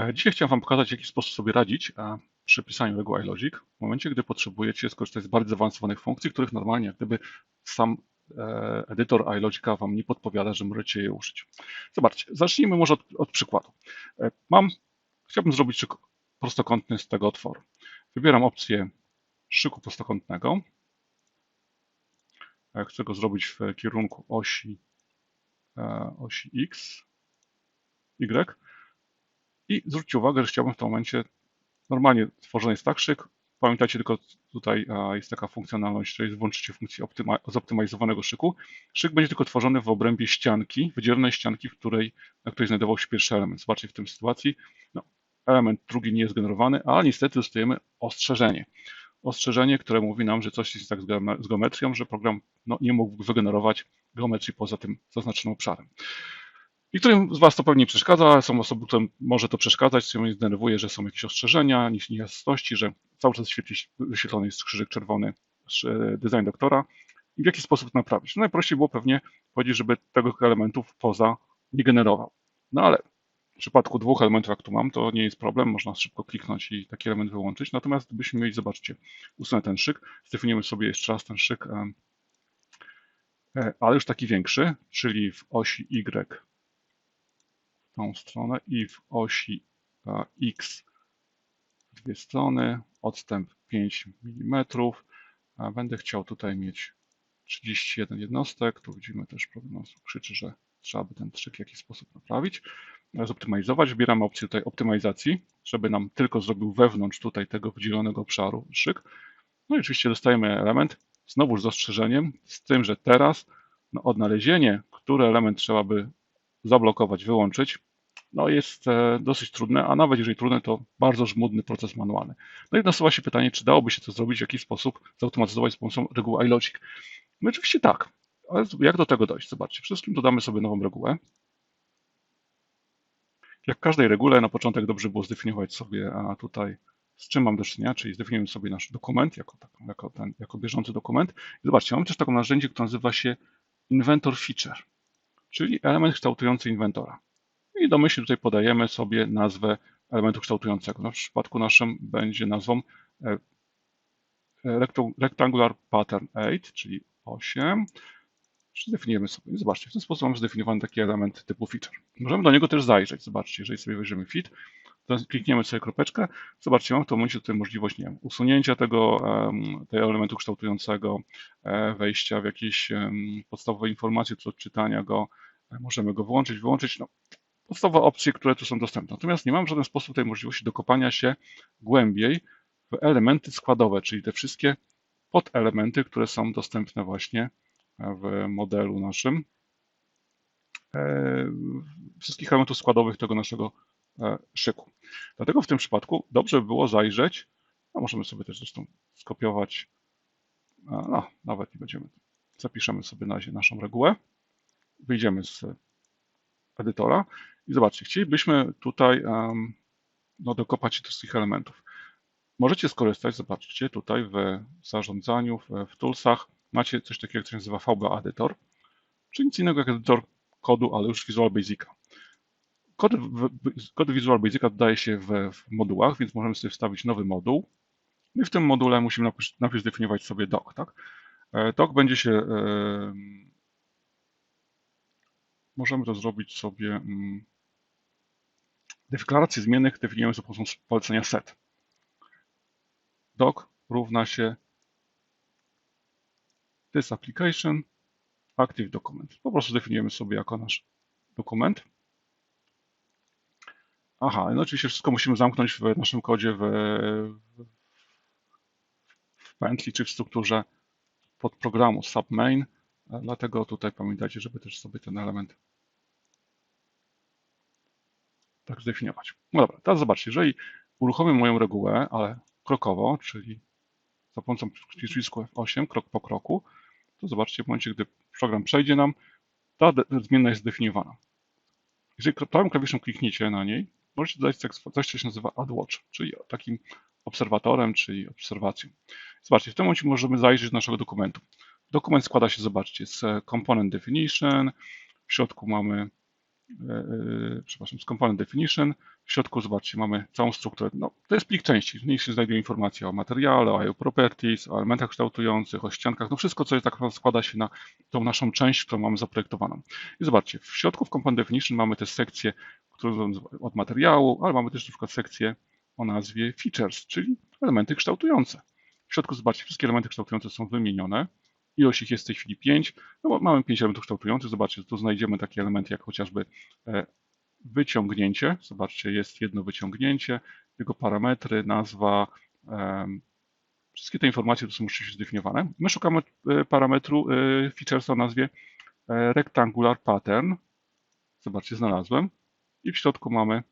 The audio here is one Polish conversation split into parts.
E, Dzisiaj chciałem Wam pokazać, w jaki sposób sobie radzić e, przy pisaniu reguł iLogic w momencie, gdy potrzebujecie skorzystać z bardzo zaawansowanych funkcji, których normalnie gdyby sam e, edytor iLogica Wam nie podpowiada, że możecie je użyć. Zobaczcie, zacznijmy może od, od przykładu. Mam, chciałbym zrobić szyk prostokątny z tego otworu. Wybieram opcję szyku prostokątnego. Chcę go zrobić w kierunku osi, osi X, Y. I zwróćcie uwagę, że chciałbym w tym momencie, normalnie tworzony jest tak szyk, pamiętajcie tylko tutaj jest taka funkcjonalność, że włączycie funkcję optyma zoptymalizowanego szyku. Szyk będzie tylko tworzony w obrębie ścianki, wydzielonej ścianki, w której, na której znajdował się pierwszy element. Zobaczcie w tym sytuacji, no, element drugi nie jest generowany, a niestety dostajemy ostrzeżenie. Ostrzeżenie, które mówi nam, że coś jest tak z geometrią, że program no, nie mógł wygenerować geometrii poza tym zaznaczonym obszarem. Niektórym z Was to pewnie przeszkadza, są osoby, którym może to przeszkadzać, co mnie denerwuje, że są jakieś ostrzeżenia, niejasności, że cały czas świetli, wyświetlony jest krzyżyk czerwony design doktora i w jaki sposób to naprawić. No najprościej było pewnie powiedzieć, żeby tego elementów poza nie generował. No ale w przypadku dwóch elementów, jak tu mam, to nie jest problem, można szybko kliknąć i taki element wyłączyć. Natomiast gdybyśmy mieli, zobaczcie, usunę ten szyk, zdefiniujemy sobie jeszcze raz ten szyk, ale już taki większy, czyli w osi Y tą stronę i w osi X dwie strony, odstęp 5 mm. Będę chciał tutaj mieć 31 jednostek. Tu widzimy też problem krzyczy, że trzeba by ten trzyk w jakiś sposób naprawić. Zoptymalizować. Wybieramy opcję tutaj optymalizacji, żeby nam tylko zrobił wewnątrz tutaj tego wydzielonego obszaru szyk. No i oczywiście dostajemy element, znowu z ostrzeżeniem, z tym, że teraz no, odnalezienie, który element trzeba by zablokować, wyłączyć, no jest dosyć trudne, a nawet jeżeli trudne, to bardzo żmudny proces manualny. No i nasuwa się pytanie, czy dałoby się to zrobić w jakiś sposób, zautomatyzować z pomocą reguły iLogic. No oczywiście tak, ale jak do tego dojść? Zobaczcie, wszystkim dodamy sobie nową regułę. Jak każdej regule, na początek dobrze było zdefiniować sobie a tutaj z czym mam do czynienia, czyli zdefiniujemy sobie nasz dokument jako, jako, ten, jako bieżący dokument. I zobaczcie, mamy też taką narzędzie, które nazywa się Inventor Feature, czyli element kształtujący inwentora. Domyślnie tutaj podajemy sobie nazwę elementu kształtującego. No w przypadku naszym będzie nazwą Rectangular Pattern 8, czyli 8. Zdefiniujemy sobie. Zobaczcie, w ten sposób mamy zdefiniowany taki element typu feature. Możemy do niego też zajrzeć. Zobaczcie, jeżeli sobie weźmiemy fit, to klikniemy sobie kropeczkę. Zobaczcie, mam w tym momencie tutaj możliwość nie wiem, usunięcia tego, tego elementu kształtującego, wejścia w jakieś podstawowe informacje, co odczytania go. Możemy go włączyć, wyłączyć. No, podstawowe opcje, które tu są dostępne. Natomiast nie mam w żaden sposób tej możliwości dokopania się głębiej w elementy składowe, czyli te wszystkie podelementy, które są dostępne właśnie w modelu naszym. Wszystkich elementów składowych tego naszego szyku. Dlatego w tym przypadku dobrze by było zajrzeć, a możemy sobie też zresztą skopiować, no nawet nie będziemy, zapiszemy sobie na razie naszą regułę, wyjdziemy z edytora i zobaczcie, chcielibyśmy tutaj um, no, dokopać się do wszystkich elementów. Możecie skorzystać, zobaczcie, tutaj w zarządzaniu, w, w toolsach macie coś takiego, co się nazywa VBA Editor, czyli nic innego jak edytor kodu, ale już Visual Basica. Kody, kody Visual Basica dodaje się w, w, modułach, więc możemy sobie wstawić nowy moduł. I w tym module musimy najpierw zdefiniować sobie doc. Tak? Doc będzie się e, możemy to zrobić sobie mm, deklarację zmiennych definiujemy za pomocą polecenia set. Doc równa się this application active document. Po prostu definiujemy sobie jako nasz dokument. Aha, no oczywiście wszystko musimy zamknąć w naszym kodzie w, w pętli czy w strukturze podprogramu submain. Dlatego tutaj pamiętajcie, żeby też sobie ten element tak zdefiniować. No dobra, teraz zobaczcie, jeżeli uruchomię moją regułę, ale krokowo, czyli za pomocą przycisku F8, krok po kroku, to zobaczcie, w momencie, gdy program przejdzie nam, ta zmienna jest zdefiniowana. Jeżeli prawym klawiszem klikniecie na niej, możecie dodać coś, co się nazywa AdWatch, czyli takim obserwatorem, czyli obserwacją. Zobaczcie, w tym momencie możemy zajrzeć do naszego dokumentu. Dokument składa się, zobaczcie, z component definition, w środku mamy przepraszam, z component definition. W środku, zobaczcie, mamy całą strukturę. No, to jest plik części. W niej się znajdują informacje o materiale, o properties, o elementach kształtujących, o ściankach, no wszystko, co jest tak naprawdę składa się na tą naszą część, którą mamy zaprojektowaną. I zobaczcie, w środku w component definition mamy też sekcję, którą od materiału, ale mamy też na przykład sekcję o nazwie features, czyli elementy kształtujące. W środku, zobaczcie, wszystkie elementy kształtujące są wymienione. Ilość ich jest w tej chwili 5. No mamy 5 elementów kształtujących. Zobaczcie, tu znajdziemy takie elementy jak chociażby e, wyciągnięcie. Zobaczcie, jest jedno wyciągnięcie, jego parametry, nazwa. Wszystkie te informacje tu są oczywiście zdefiniowane. My szukamy e, parametru e, features o nazwie rectangular pattern. Zobaczcie, znalazłem. I w środku mamy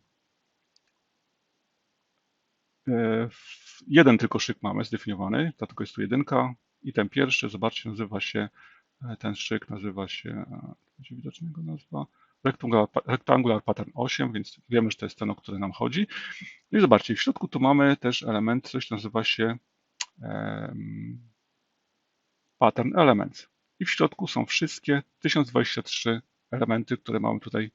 jeden tylko szyk mamy zdefiniowany, dlatego jest tu jedynka, i ten pierwszy, zobaczcie, nazywa się, e, ten szyk nazywa się, e, będzie widoczna jego nazwa, Rectangular, Rectangular Pattern 8, więc wiemy, że to jest ten, o który nam chodzi. No i zobaczcie, w środku tu mamy też element, coś nazywa się um, Pattern Elements. I w środku są wszystkie 1023 elementy, które mamy tutaj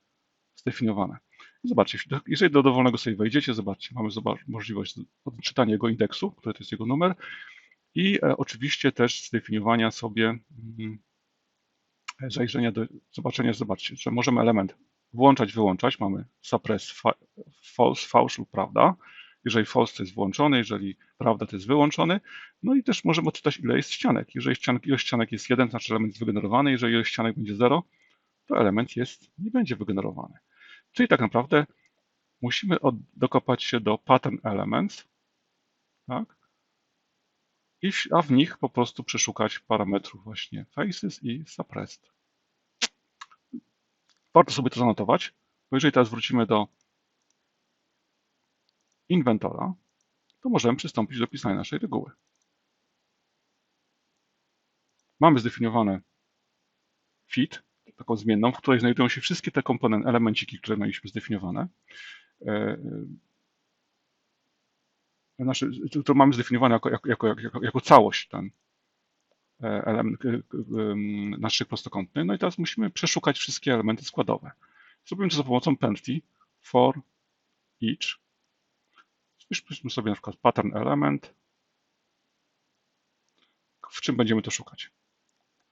zdefiniowane. Zobaczcie, jeżeli do dowolnego sobie wejdziecie, zobaczcie, mamy możliwość odczytania jego indeksu, który to jest jego numer, i e, oczywiście też zdefiniowania sobie mm, zajrzenia do zobaczenia, zobaczcie, że możemy element włączać, wyłączać. Mamy suppress false, fałsz lub prawda. Jeżeli false to jest włączony, jeżeli prawda to jest wyłączony. No i też możemy odczytać ile jest ścianek. Jeżeli ścianek, ilość ścianek jest 1, to znaczy element jest wygenerowany. Jeżeli ilość ścianek będzie 0, to element jest, nie będzie wygenerowany. Czyli tak naprawdę musimy od, dokopać się do pattern elements, tak? I w, a w nich po prostu przeszukać parametrów właśnie faces i suppressed. Warto sobie to zanotować, bo jeżeli teraz wrócimy do inwentora, to możemy przystąpić do pisania naszej reguły. Mamy zdefiniowane fit, taką zmienną, w której znajdują się wszystkie te komponenty, elemenciki, które mieliśmy zdefiniowane. E, znaczy, to mamy zdefiniowane jako, jako, jako, jako, całość ten e, element, e, nasz szyk prostokątny. No i teraz musimy przeszukać wszystkie elementy składowe. Zrobimy to za pomocą penalty for each. Spiszmy sobie na przykład pattern element. W czym będziemy to szukać?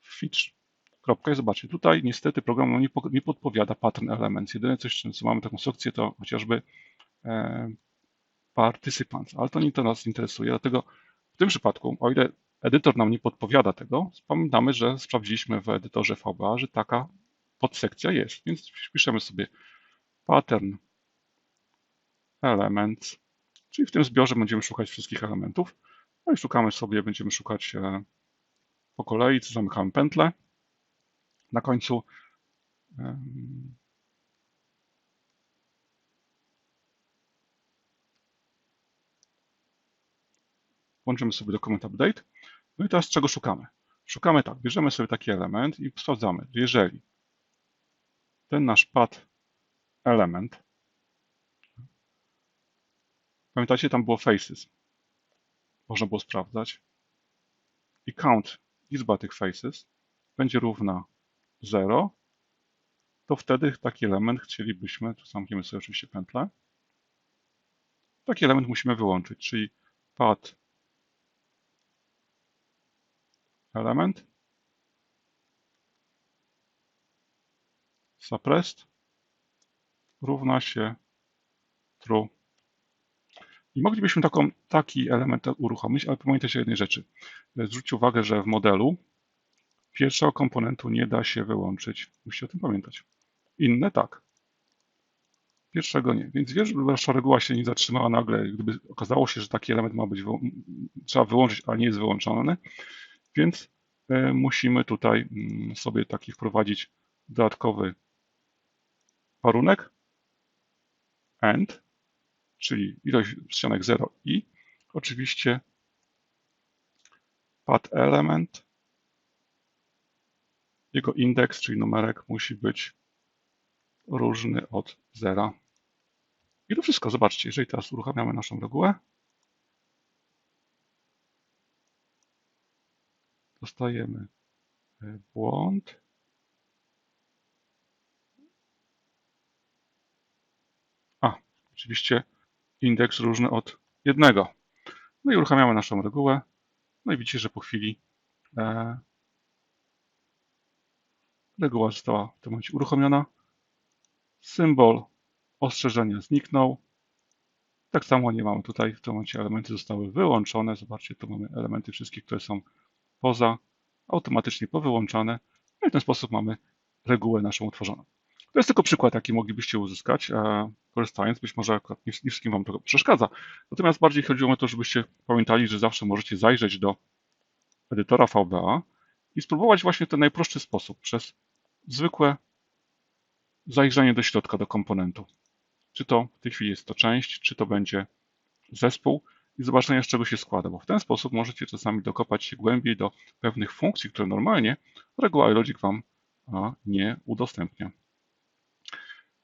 Feature. Kropka i zobaczcie, tutaj niestety program nie podpowiada pattern element. Jedyne coś, co mamy taką konstrukcję, to chociażby e, participants, ale to nie to nas interesuje, dlatego w tym przypadku, o ile edytor nam nie podpowiada tego, pamiętamy, że sprawdziliśmy w edytorze VBA, że taka podsekcja jest, więc wpiszemy sobie pattern elements, czyli w tym zbiorze będziemy szukać wszystkich elementów, no i szukamy sobie, będziemy szukać e, po kolei, zamykamy pętlę, na końcu Włączymy sobie dokument update. No i teraz czego szukamy? Szukamy tak, bierzemy sobie taki element i sprawdzamy, jeżeli ten nasz pad element, pamiętacie, tam było faces, można było sprawdzać i count, liczba tych faces będzie równa 0, to wtedy taki element chcielibyśmy, tu zamkniemy sobie oczywiście pętlę, taki element musimy wyłączyć, czyli pad element suppressed równa się true. I moglibyśmy taką, taki element uruchomić, ale pamiętajcie jednej rzeczy. Zwróćcie uwagę, że w modelu pierwszego komponentu nie da się wyłączyć. Musicie o tym pamiętać. Inne tak. Pierwszego nie. Więc wiesz, żeby wasza reguła się nie zatrzymała nagle, gdyby okazało się, że taki element ma być, trzeba wyłączyć, a nie jest wyłączony, więc e, musimy tutaj mm, sobie taki wprowadzić dodatkowy warunek and, czyli ilość ścianek 0 i oczywiście pad element, jego indeks, czyli numerek musi być różny od zera. I to wszystko. Zobaczcie, jeżeli teraz uruchamiamy naszą regułę, dostajemy e, błąd. oczywiście indeks różny od jednego. No i uruchamiamy naszą regułę. No i widzicie, że po chwili e, reguła została w tym momencie uruchomiona. Symbol ostrzeżenia zniknął. Tak samo nie mamy tutaj, w tym momencie elementy zostały wyłączone. Zobaczcie, tu mamy elementy wszystkie, które są poza, automatycznie powyłączane. No i w ten sposób mamy regułę naszą utworzoną. To jest tylko przykład, jaki moglibyście uzyskać, e, korzystając. Być może akurat nie, nie wszystkim Wam to przeszkadza. Natomiast bardziej chodziło o to, żebyście pamiętali, że zawsze możecie zajrzeć do edytora VBA i spróbować właśnie ten najprostszy sposób, przez zwykłe zajrzenie do środka, do komponentu. Czy to w tej chwili jest to część, czy to będzie zespół i zobaczenia, z czego się składa, bo w ten sposób możecie czasami dokopać się głębiej do pewnych funkcji, które normalnie reguła iLogic Wam nie udostępnia.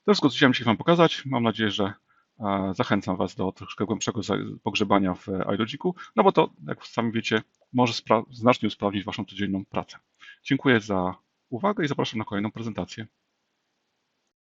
To wszystko, co chciałem dzisiaj Wam pokazać. Mam nadzieję, że e, zachęcam Was do troszkę głębszego pogrzebania w iLogicu, no bo to, jak sami wiecie, może znacznie usprawnić Waszą codzienną pracę. Dziękuję za uwagę i zapraszam na kolejną prezentację.